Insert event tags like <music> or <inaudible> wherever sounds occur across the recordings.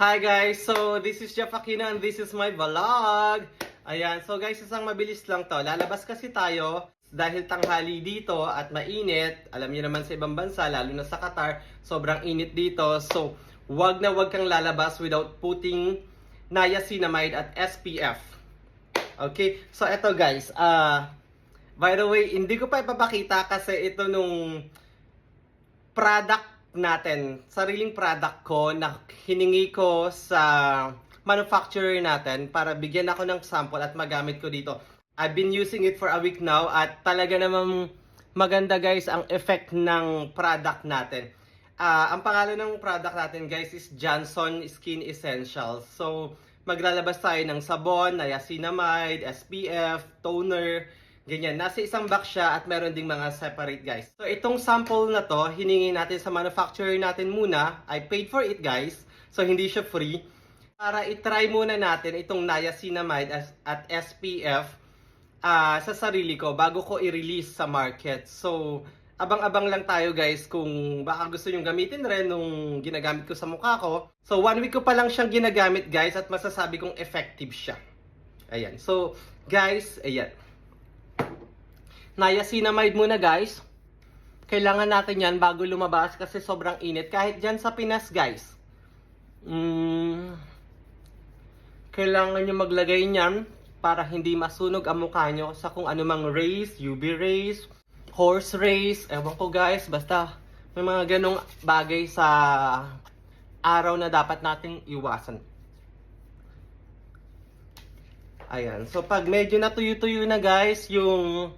Hi guys! So, this is Jeff Aquino and this is my vlog. Ayan, so guys, isang mabilis lang to. Lalabas kasi tayo dahil tanghali dito at mainit. Alam niyo naman sa ibang bansa, lalo na sa Qatar, sobrang init dito. So, wag na wag kang lalabas without putting niacinamide at SPF. Okay? So, eto guys, ah... by the way, hindi ko pa ipapakita kasi ito nung product natin, sariling product ko na hiningi ko sa manufacturer natin para bigyan ako ng sample at magamit ko dito. I've been using it for a week now at talaga namang maganda guys ang effect ng product natin. Ah, ang pangalan ng product natin guys is Johnson Skin Essentials. So, maglalabas tayo ng sabon, niacinamide, SPF, toner, Ganyan, nasa isang box siya at meron ding mga separate guys. So itong sample na to, hiningi natin sa manufacturer natin muna. I paid for it guys, so hindi siya free. Para itry muna natin itong niacinamide at SPF ah, sa sarili ko bago ko i-release sa market. So abang-abang lang tayo guys kung baka gusto nyong gamitin rin nung ginagamit ko sa mukha ko. So one week ko pa lang siyang ginagamit guys at masasabi kong effective siya. Ayan. So guys, ayan. Niacinamide muna guys. Kailangan natin yan bago lumabas kasi sobrang init. Kahit dyan sa Pinas guys. Mm, kailangan nyo maglagay niyan para hindi masunog ang mukha nyo sa kung anumang rays, UV rays, horse rays, ewan ko guys, basta may mga ganong bagay sa araw na dapat nating iwasan. Ayan. So, pag medyo natuyo-tuyo na guys, yung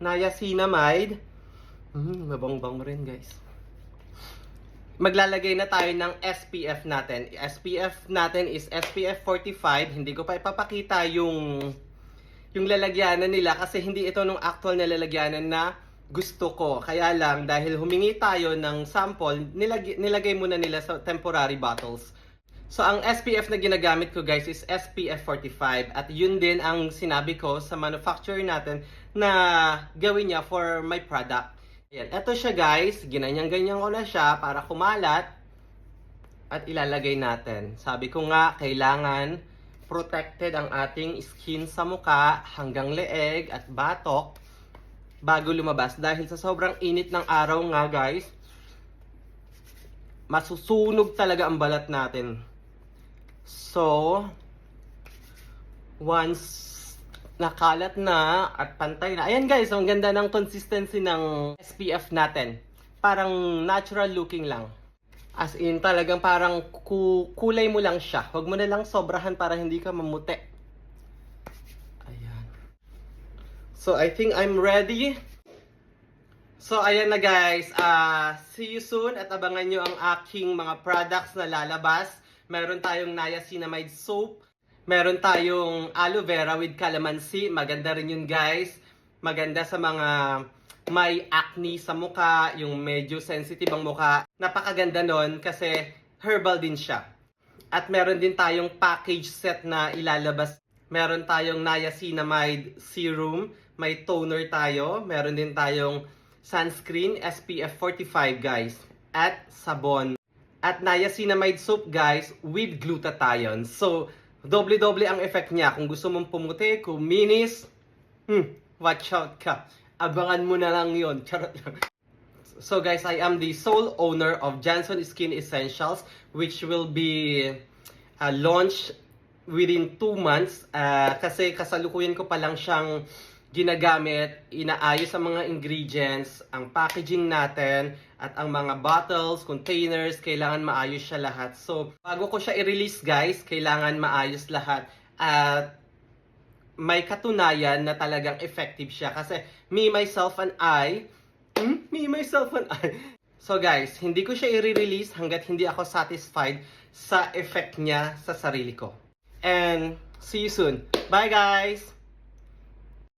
niacinamide, hmm, mabang-bang rin guys. Maglalagay na tayo ng SPF natin. SPF natin is SPF 45. Hindi ko pa ipapakita yung yung lalagyanan nila kasi hindi ito nung actual na lalagyanan na gusto ko. Kaya lang, dahil humingi tayo ng sample, nilag- nilagay muna nila sa temporary bottles. So, ang SPF na ginagamit ko guys is SPF 45 at yun din ang sinabi ko sa manufacturer natin na gawin niya for my product. Ayan, eto siya guys, ginanyang-ganyan ko na siya para kumalat at ilalagay natin. Sabi ko nga, kailangan protected ang ating skin sa muka hanggang leeg at batok bago lumabas. Dahil sa sobrang init ng araw nga guys masusunog talaga ang balat natin so once nakalat na at pantay na ayan guys ang ganda ng consistency ng SPF natin parang natural looking lang As in, talagang parang ku- kulay mo lang siya. Huwag mo na lang sobrahan para hindi ka mamuti. Ayan. So, I think I'm ready. So, ayan na guys. Ah, see you soon at abangan nyo ang aking mga products na lalabas. Meron tayong niacinamide soap. Meron tayong aloe vera with calamansi. Maganda rin yun guys. Maganda sa mga may acne sa muka, yung medyo sensitive ang muka. Napakaganda nun kasi herbal din siya. At meron din tayong package set na ilalabas. Meron tayong niacinamide serum, may toner tayo, meron din tayong sunscreen SPF 45 guys, at sabon. At niacinamide soap guys with glutathione. So, doble-doble ang effect niya. Kung gusto mong pumuti, kuminis, hmm, watch out ka. Abangan mo na lang yon <laughs> Charot lang. So guys, I am the sole owner of Johnson Skin Essentials which will be uh, launched within 2 months uh, kasi kasalukuyan ko pa lang siyang ginagamit, inaayos ang mga ingredients, ang packaging natin, at ang mga bottles, containers, kailangan maayos siya lahat. So, bago ko siya i-release guys, kailangan maayos lahat. At may katunayan na talagang effective siya. Kasi me, myself, and I, hmm? me, myself, and I. So guys, hindi ko siya i-release hanggat hindi ako satisfied sa effect niya sa sarili ko. And see you soon. Bye guys!